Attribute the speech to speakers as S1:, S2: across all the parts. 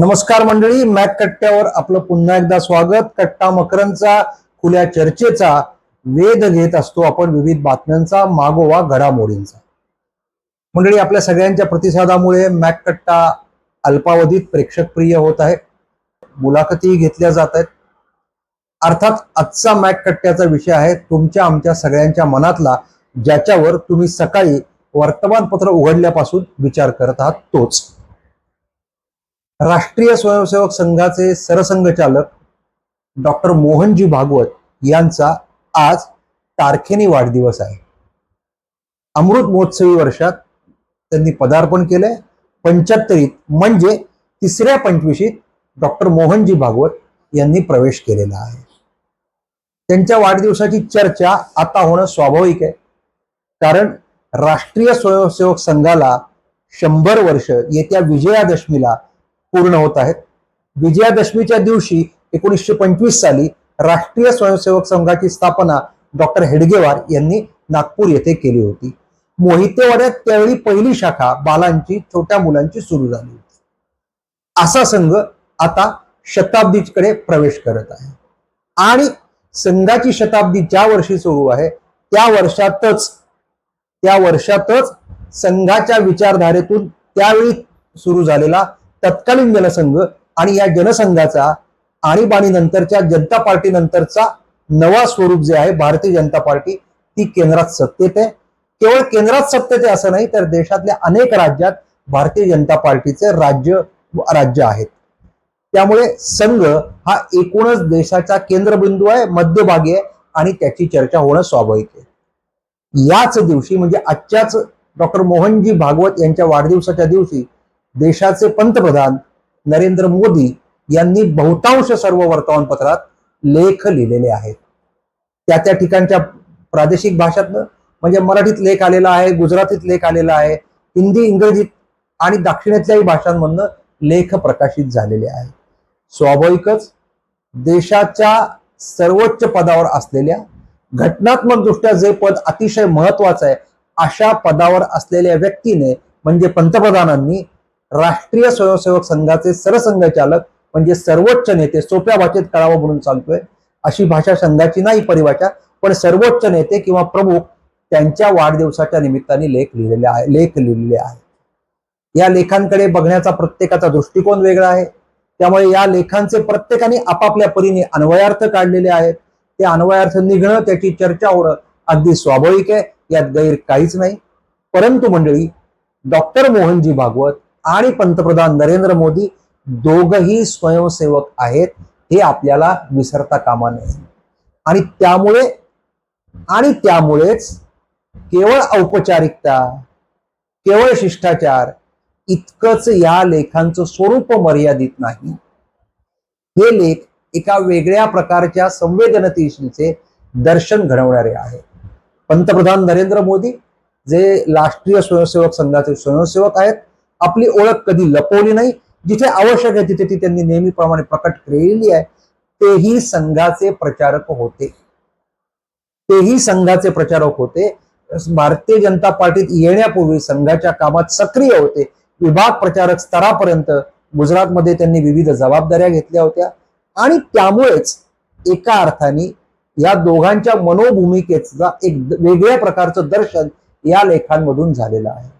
S1: नमस्कार मंडळी मॅक कट्ट्यावर आपलं पुन्हा एकदा स्वागत कट्टा मकरांचा खुल्या चर्चेचा वेध घेत असतो आपण विविध बातम्यांचा मागोवा घडामोडींचा मंडळी आपल्या सगळ्यांच्या प्रतिसादामुळे मॅक कट्टा अल्पावधीत प्रेक्षकप्रिय होत आहे मुलाखती घेतल्या जात आहेत अर्थात आजचा मॅक कट्ट्याचा विषय आहे तुमच्या आमच्या सगळ्यांच्या मनातला ज्याच्यावर तुम्ही सकाळी वर्तमानपत्र उघडल्यापासून विचार करत आहात तोच राष्ट्रीय स्वयंसेवक संघाचे सरसंघचालक डॉक्टर मोहनजी भागवत यांचा आज तारखेने वाढदिवस आहे अमृत महोत्सवी वर्षात त्यांनी पदार्पण केलंय पंच्याहत्तरीत म्हणजे तिसऱ्या पंचवीशीत डॉक्टर मोहनजी भागवत यांनी प्रवेश केलेला आहे त्यांच्या वाढदिवसाची चर्चा आता होणं स्वाभाविक आहे कारण राष्ट्रीय स्वयंसेवक संघाला शंभर वर्ष येत्या विजयादशमीला पूर्ण होत आहेत विजयादशमीच्या दिवशी एकोणीसशे पंचवीस साली राष्ट्रीय स्वयंसेवक संघाची स्थापना डॉक्टर हेडगेवार यांनी नागपूर येथे केली होती मोहितेवाड्यात त्यावेळी पहिली शाखा बालांची छोट्या मुलांची सुरू झाली होती असा संघ आता शताब्दीकडे प्रवेश करत आहे आणि संघाची शताब्दी ज्या वर्षी सुरू आहे त्या वर्षातच त्या वर्षातच संघाच्या विचारधारेतून त्यावेळी सुरू झालेला तत्कालीन जनसंघ आणि या जनसंघाचा नंतरच्या जनता पार्टी नंतरचा नवा स्वरूप जे आहे भारतीय जनता पार्टी ती केंद्रात सत्तेत आहे केवळ केंद्रात सत्तेत आहे असं नाही तर देशातल्या अनेक राज्यात भारतीय जनता पार्टीचे राज्य राज्य आहेत त्यामुळे संघ हा एकूणच देशाचा केंद्रबिंदू आहे मध्यभागी आहे आणि त्याची चर्चा होणं स्वाभाविक आहे याच दिवशी म्हणजे आजच्याच डॉक्टर मोहनजी भागवत यांच्या वाढदिवसाच्या दिवशी देशाचे पंतप्रधान नरेंद्र मोदी यांनी बहुतांश सर्व वर्तमानपत्रात लेख लिहिलेले आहेत त्या त्या ठिकाणच्या प्रादेशिक भाषात म्हणजे मराठीत लेख आलेला आहे गुजरातीत लेख आलेला आहे हिंदी इंग्रजीत आणि दाक्षिणेतल्याही भाषांमधनं लेख प्रकाशित झालेले आहे स्वाभाविकच देशाच्या सर्वोच्च पदावर असलेल्या घटनात्मक दृष्ट्या जे पद अतिशय महत्वाचं आहे अशा पदावर असलेल्या व्यक्तीने म्हणजे पंतप्रधानांनी राष्ट्रीय स्वयंसेवक संघाचे सरसंघचालक म्हणजे सर्वोच्च नेते सोप्या भाषेत कळावं म्हणून सांगतोय अशी भाषा संघाची नाही परिभाषा पण सर्वोच्च नेते किंवा प्रमुख त्यांच्या वाढदिवसाच्या निमित्ताने लेख लिहिलेले आहे लेख लिहिलेले आहे या लेखांकडे बघण्याचा प्रत्येकाचा दृष्टिकोन वेगळा आहे त्यामुळे या लेखांचे प्रत्येकाने आपापल्या परीने अन्वयार्थ काढलेले आहेत ते अन्वयार्थ निघणं त्याची चर्चा होणं अगदी स्वाभाविक आहे यात गैर काहीच नाही परंतु मंडळी डॉक्टर मोहनजी भागवत आणि पंतप्रधान नरेंद्र मोदी दोघही स्वयंसेवक आहेत हे आपल्याला विसरता कामा नये आणि त्यामुळे आणि त्यामुळेच केवळ औपचारिकता केवळ शिष्टाचार इतकंच या लेखांचं स्वरूप मर्यादित नाही हे लेख एका वेगळ्या प्रकारच्या संवेदनशीलचे दर्शन घडवणारे आहे पंतप्रधान नरेंद्र मोदी जे राष्ट्रीय स्वयंसेवक संघाचे स्वयंसेवक आहेत आपली ओळख कधी लपवली नाही जिथे आवश्यक आहे तिथे ती त्यांनी नेहमीप्रमाणे प्रकट केलेली आहे तेही संघाचे प्रचारक होते तेही संघाचे प्रचारक होते भारतीय जनता पार्टीत येण्यापूर्वी संघाच्या कामात सक्रिय होते विभाग प्रचारक स्तरापर्यंत गुजरातमध्ये त्यांनी विविध जबाबदाऱ्या घेतल्या होत्या आणि त्यामुळेच एका अर्थाने या दोघांच्या मनोभूमिकेचा एक वेगळ्या प्रकारचं दर्शन या लेखांमधून झालेलं आहे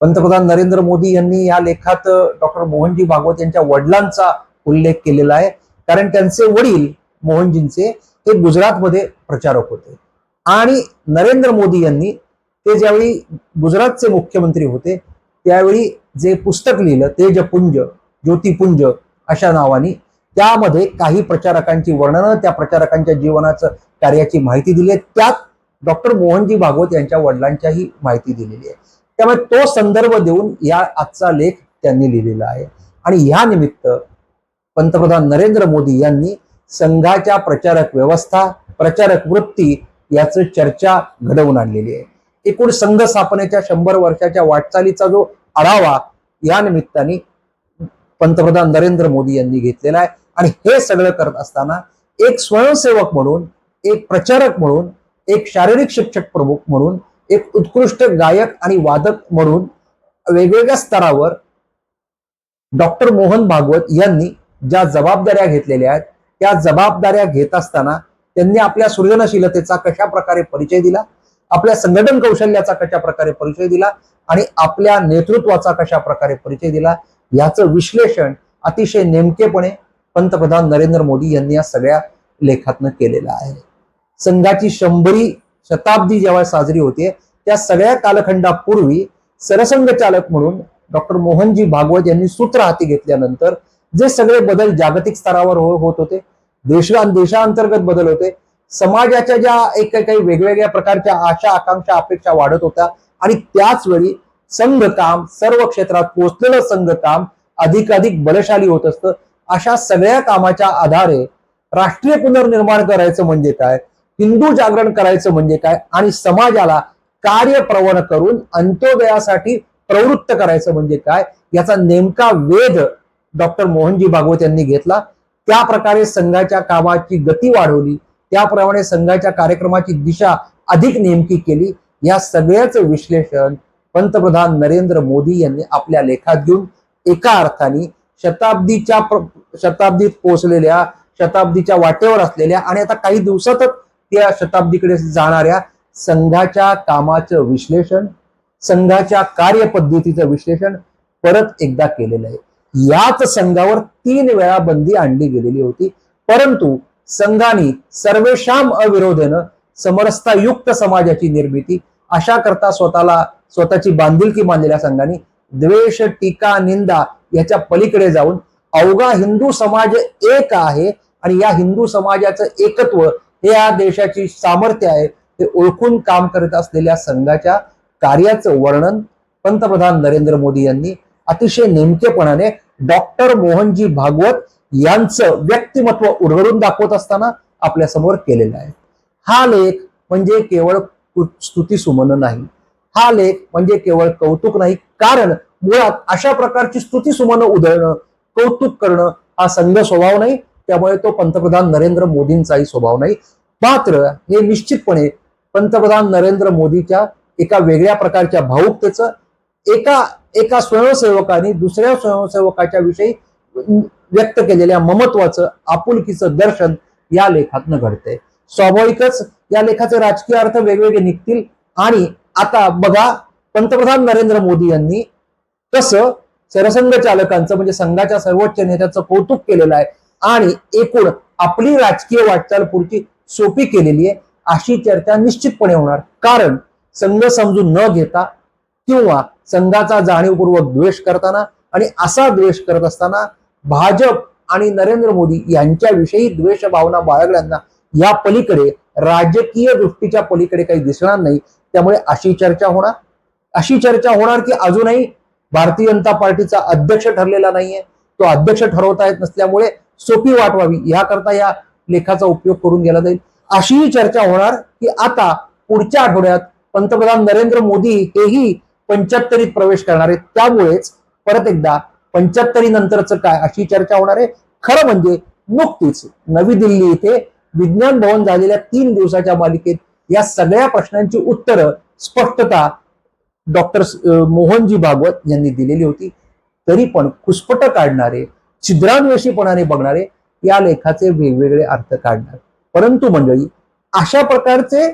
S1: पंतप्रधान नरेंद्र मोदी यांनी या लेखात डॉक्टर मोहनजी भागवत यांच्या वडिलांचा उल्लेख केलेला आहे कारण त्यांचे वडील मोहनजींचे ते गुजरातमध्ये प्रचारक होते आणि नरेंद्र मोदी यांनी ते ज्यावेळी गुजरातचे मुख्यमंत्री होते त्यावेळी जे पुस्तक लिहिलं तेजपुंज ज्योतिपुंज अशा नावाने त्यामध्ये काही प्रचारकांची वर्णनं त्या प्रचारकांच्या जीवनाचं कार्याची माहिती दिली आहे त्यात डॉक्टर मोहनजी भागवत यांच्या वडिलांच्याही माहिती दिलेली आहे त्यामुळे तो संदर्भ देऊन या आजचा लेख त्यांनी लिहिलेला आहे आणि या निमित्त पंतप्रधान नरेंद्र मोदी यांनी संघाच्या प्रचारक व्यवस्था प्रचारक वृत्ती याच चर्चा घडवून आणलेली आहे एकूण संघ स्थापनेच्या शंभर वर्षाच्या वाटचालीचा जो आढावा या निमित्ताने पंतप्रधान नरेंद्र मोदी यांनी घेतलेला आहे आणि हे सगळं करत असताना एक स्वयंसेवक म्हणून एक प्रचारक म्हणून एक शारीरिक शिक्षक प्रमुख म्हणून एक उत्कृष्ट गायक आणि वादक म्हणून वेगवेगळ्या स्तरावर डॉक्टर मोहन भागवत यांनी ज्या जबाबदाऱ्या घेतलेल्या आहेत त्या जबाबदाऱ्या घेत असताना त्यांनी आपल्या सृजनशीलतेचा कशा प्रकारे परिचय दिला आपल्या संघटन कौशल्याचा कशा प्रकारे परिचय दिला आणि आपल्या नेतृत्वाचा कशा प्रकारे परिचय दिला याचं विश्लेषण अतिशय नेमकेपणे पंतप्रधान नरेंद्र मोदी यांनी या सगळ्या लेखातनं केलेलं आहे संघाची शंभरी शताब्दी जेव्हा साजरी होते त्या सगळ्या कालखंडापूर्वी सरसंघचालक म्हणून डॉक्टर मोहनजी भागवत यांनी सूत्र हाती घेतल्यानंतर जे सगळे बदल जागतिक स्तरावर हो-, होत होते देश देशांतर्गत बदल होते समाजाच्या ज्या एक काही वेगवेगळ्या प्रकारच्या आशा आकांक्षा अपेक्षा वाढत होत्या आणि त्याच वेळी संघ काम सर्व क्षेत्रात पोचलेलं संघ काम अधिकाधिक बलशाली होत असतं अशा सगळ्या कामाच्या आधारे राष्ट्रीय पुनर्निर्माण करायचं म्हणजे काय हिंदू जागरण करायचं म्हणजे काय आणि समाजाला कार्यप्रवण करून अंत्योदयासाठी प्रवृत्त करायचं म्हणजे काय याचा नेमका वेध डॉक्टर मोहनजी भागवत यांनी घेतला त्या प्रकारे संघाच्या कामाची गती वाढवली त्याप्रमाणे संघाच्या कार्यक्रमाची दिशा अधिक नेमकी केली या सगळ्याचं विश्लेषण पंतप्रधान नरेंद्र मोदी यांनी आपल्या लेखात घेऊन एका अर्थाने शताब्दीच्या शताब्दीत पोहोचलेल्या शताब्दीच्या वाटेवर असलेल्या आणि आता काही दिवसातच त्या शताब्दीकडे जाणाऱ्या संघाच्या कामाचं विश्लेषण संघाच्या कार्यपद्धतीचं विश्लेषण परत एकदा केलेलं आहे याच संघावर तीन वेळा बंदी आणली गेलेली होती परंतु संघाने सर्वेशाम अविरोधेनं समरसतायुक्त समाजाची निर्मिती अशा करता स्वतःला स्वतःची बांधिलकी मानलेल्या संघाने द्वेष टीका निंदा याच्या पलीकडे जाऊन अवघा हिंदू समाज एक आहे आणि या हिंदू समाजाचं एकत्व हे या देशाची सामर्थ्य आहे ते ओळखून काम करत असलेल्या संघाच्या कार्याचं वर्णन पंतप्रधान नरेंद्र मोदी यांनी अतिशय नेमकेपणाने डॉक्टर मोहनजी भागवत यांचं व्यक्तिमत्व उरवडून दाखवत असताना आपल्या समोर केलेला आहे हा लेख म्हणजे केवळ स्तुती सुमन नाही हा लेख म्हणजे केवळ कौतुक नाही कारण मुळात अशा प्रकारची स्तुती सुमन उधळणं कौतुक करणं हा संघ स्वभाव नाही त्यामुळे तो पंतप्रधान नरेंद्र मोदींचाही स्वभाव नाही मात्र हे निश्चितपणे पंतप्रधान नरेंद्र मोदीच्या एका वेगळ्या प्रकारच्या भावुकतेचं एका एका स्वयंसेवकाने दुसऱ्या स्वयंसेवकाच्या विषयी व्यक्त केलेल्या ममत्वाचं आपुलकीचं दर्शन या लेखातन घडते स्वाभाविकच या लेखाचे राजकीय अर्थ वेगवेगळे निघतील आणि आता बघा पंतप्रधान नरेंद्र मोदी यांनी कसं चालकांचं म्हणजे संघाच्या सर्वोच्च नेत्याचं कौतुक केलेलं आहे आणि एकूण आपली राजकीय वाटचाल पुढची सोपी केलेली आहे अशी चर्चा निश्चितपणे होणार कारण संघ समजून न घेता किंवा संघाचा जाणीवपूर्वक द्वेष करताना आणि असा द्वेष करत असताना भाजप आणि नरेंद्र मोदी यांच्याविषयी द्वेष भावना बाळगल्यांना या पलीकडे राजकीय दृष्टीच्या पलीकडे काही दिसणार नाही त्यामुळे अशी चर्चा होणार अशी चर्चा होणार की अजूनही भारतीय जनता पार्टीचा अध्यक्ष ठरलेला नाहीये तो अध्यक्ष ठरवता येत नसल्यामुळे सोपी वाटवावी याकरता या लेखाचा उपयोग करून गेला जाईल अशीही चर्चा होणार की आता पुढच्या आठवड्यात पंतप्रधान नरेंद्र मोदी हेही पंच्याहत्तरीत प्रवेश करणार आहेत त्यामुळेच परत एकदा पंच्याहत्तरी नंतरचं काय अशी चर्चा होणार आहे खरं म्हणजे नुकतीच नवी दिल्ली इथे विज्ञान भवन झालेल्या तीन दिवसाच्या मालिकेत या सगळ्या प्रश्नांची उत्तरं स्पष्टता डॉक्टर मोहनजी भागवत यांनी दिलेली होती तरी पण खुसपट काढणारे छिद्रान्वेषीपणाने बघणारे या लेखाचे वेगवेगळे अर्थ काढणार परंतु मंडळी अशा प्रकारचे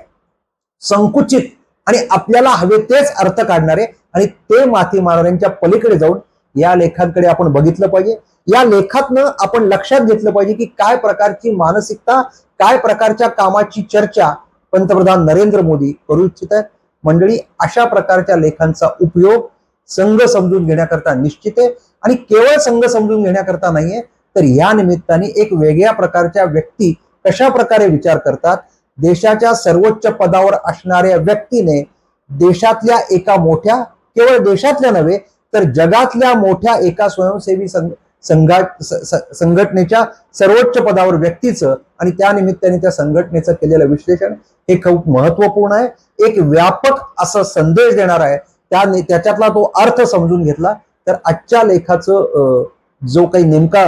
S1: संकुचित आणि आपल्याला हवे तेच अर्थ काढणारे आणि ते माती मारण्याच्या पलीकडे जाऊन या लेखांकडे आपण बघितलं पाहिजे या लेखातनं आपण लक्षात घेतलं पाहिजे की काय प्रकारची मानसिकता काय प्रकारच्या कामाची चर्चा पंतप्रधान नरेंद्र मोदी करू इच्छित आहेत मंडळी अशा प्रकारच्या लेखांचा उपयोग संघ समजून घेण्याकरता निश्चित आहे आणि केवळ संघ समजून घेण्याकरता नाहीये तर या निमित्ताने एक वेगळ्या प्रकारच्या व्यक्ती कशा प्रकारे विचार करतात देशाच्या सर्वोच्च पदावर असणाऱ्या व्यक्तीने देशातल्या एका मोठ्या केवळ देशातल्या नव्हे तर जगातल्या मोठ्या एका स्वयंसेवी संघ संघा संघटनेच्या सर्वोच्च पदावर व्यक्तीचं आणि त्या निमित्ताने त्या संघटनेचं केलेलं विश्लेषण हे खूप महत्वपूर्ण आहे एक व्यापक असा संदेश देणार आहे त्याने त्याच्यातला तो अर्थ समजून घेतला तर आजच्या लेखाचं जो काही नेमका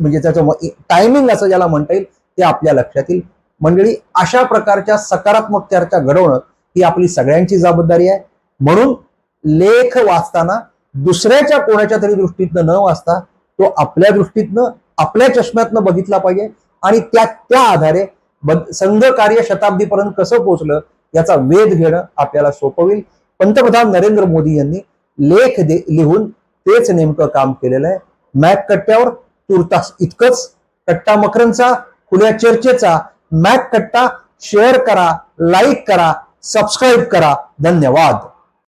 S1: म्हणजे त्याचं टायमिंग असं ज्याला म्हणता येईल ते आपल्या लक्षात येईल मंडळी अशा प्रकारच्या सकारात्मक चर्चा घडवणं ही आपली सगळ्यांची जबाबदारी आहे म्हणून लेख वाचताना दुसऱ्याच्या कोणाच्या तरी दृष्टीतनं न वाचता तो आपल्या दृष्टीतनं आपल्या चष्म्यातनं बघितला पाहिजे आणि त्या त्या आधारे संघ कार्य शताब्दीपर्यंत कसं पोहोचलं याचा वेध घेणं आपल्याला सोपवेल पंतप्रधान नरेंद्र मोदी यांनी लेख दे लिहून तेच नेमकं काम केलेलं आहे मॅक कट्ट्यावर तुर्तास इतकंच कट्टा मकरंचा खुल्या चर्चेचा मॅक कट्टा शेअर करा लाईक करा सबस्क्राईब करा धन्यवाद